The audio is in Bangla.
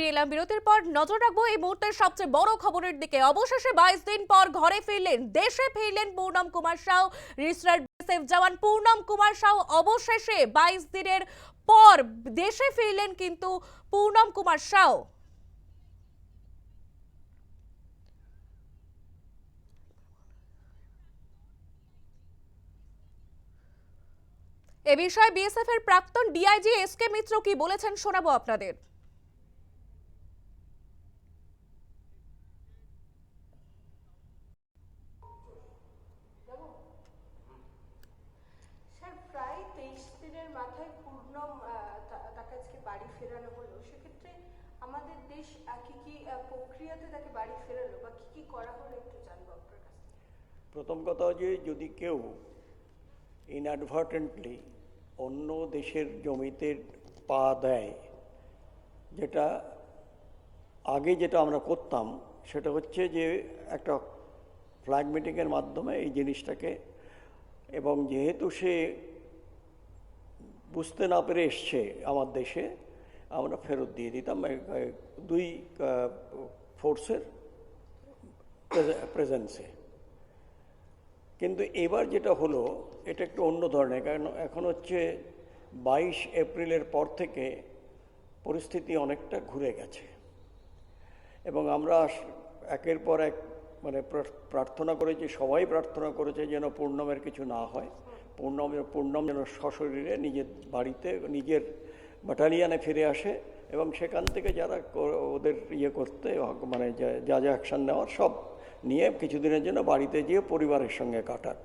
ফিরে এলাম। বিরতির পর নজর রাখব এই মুহূর্তের সবচেয়ে বড় খবরের দিকে। অবশেষে বাইশ দিন পর ঘরে ফিরলেন, দেশে ফিরলেন পূর্ণম কুমার সাউ, রিসরার বিএসএফ জওয়ান পূর্ণম কুমার সাউ। অবশেষে বাইশ দিনের পর দেশে ফিরলেন কিন্তু পূর্ণম কুমার সাউ। এ বিষয়ে বিএসএফ এর প্রাক্তন ডিআইজি এস কে মিত্র কি বলেছেন শোনাবো আপনাদের। পূর্ণম আহ, তাকে আজকে বাড়ি ফেরানো হলো সেক্ষেত্রে আমাদের দেশ কি কি প্রক্রিয়াতে তাকে বাড়ি ফেরালো বা কি কি করা হলো একটু জানব আপনার প্রথম কথা যে যদি কেউ ইনঅ্যাডভার্টেন্টলি অন্য দেশের জমিতে পা দেয় যেটা আগে যেটা আমরা করতাম সেটা হচ্ছে যে একটা ফ্ল্যাগ মিটিংয়ের মাধ্যমে এই জিনিসটাকে এবং যেহেতু সে বুঝতে না পেরে এসছে আমার দেশে, আমরা ফেরত দিয়ে দিতাম। দুই ফোর্সের প্রেজেন্সে কিন্তু এবার যেটা হলো, এটা একটু অন্য ধরনের, কারণ এখন হচ্ছে বাইশ এপ্রিলের পর থেকে পরিস্থিতি অনেকটা ঘুরে গেছে। এবং আমরা একের পর এক মানে প্রার- প্রার্থনা করেছে সবাই প্রার্থনা করেছে যেন পূর্ণমের কিছু না হয়। পূর্ণম পূর্ণম যেন সশরীরে নিজের বাড়িতে, নিজের ব্যাটালিয়ানে ফিরে আসে এবং সেখান থেকে যারা ওদের ইয়ে করতে মানে যা- যা অ্যাকশান নেওয়ার সব নিয়ে কিছুদিনের জন্য বাড়িতে গিয়ে পরিবারের সঙ্গে কাটাক।